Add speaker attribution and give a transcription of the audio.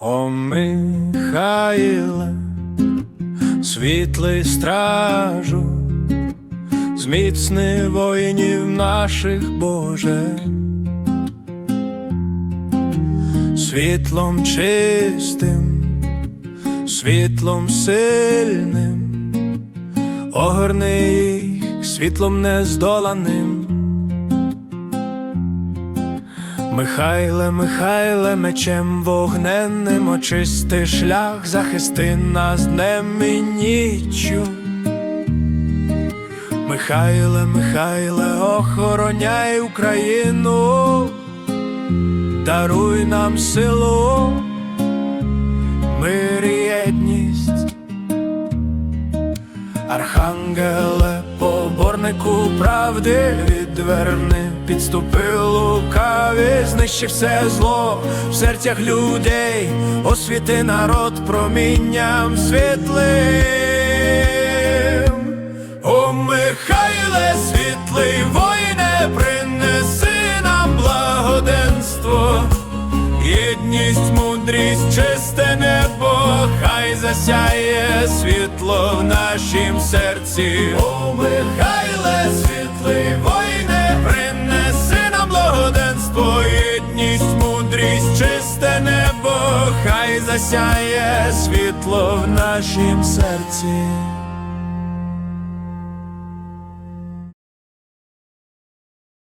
Speaker 1: О Михаїле, світлий стражу, зміцни воїнів наших Боже, світлом чистим, світлом сильним, огорни світлом нездоланим. Михайле, Михайле, мечем вогненним очисти шлях, захисти нас днем і ніччю. Михайле, Михайле, охороняй Україну, даруй нам силу, мир і єдність. Архангеле, поборнику правди відверни, підступи лукаві, знищи все зло в серцях людей, освіти народ промінням світлим. О Михайле, світлий воїне, принеси нам благоденство, єдність, мудрість, чисте небо, хай засяє світло в нашім серці. О Михайле, мудрість, чисте небо, хай засяє світло в нашім серці.